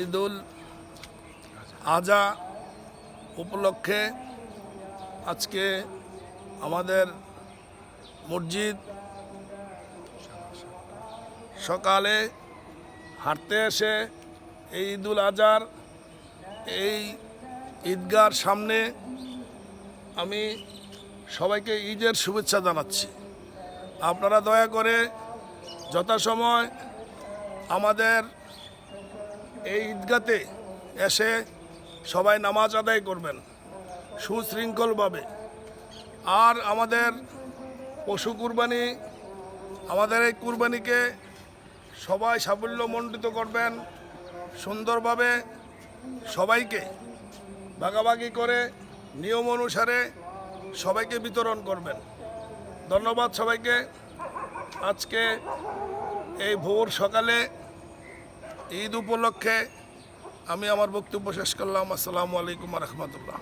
ঈদুল আজা উপলক্ষে আজকে আমাদের মসজিদ সকালে হাঁটতে এসে এই ঈদুল আজহার এই ঈদগার সামনে আমি সবাইকে ঈদের শুভেচ্ছা জানাচ্ছি। আপনারা দয়া করে যথাসময় আমাদের এই ঈদগাতে এসে সবাই নামাজ আদায় করবেন, সুশৃঙ্খলভাবে। আর আমাদের পশু কুরবানি, আমাদের এই কুরবানিকে সবাই সাফল্যমণ্ডিত করবেন, সুন্দরভাবে সবাইকে ভাগাভাগি করে নিয়ম অনুসারে সবাইকে বিতরণ করবেন। ধন্যবাদ সবাইকে। আজকে এই ভোর সকালে ঈদ উপলক্ষে আমি আমার বক্তব্য শেষ করলাম। আসসালামু আলাইকুম রহমতুল্লাহ।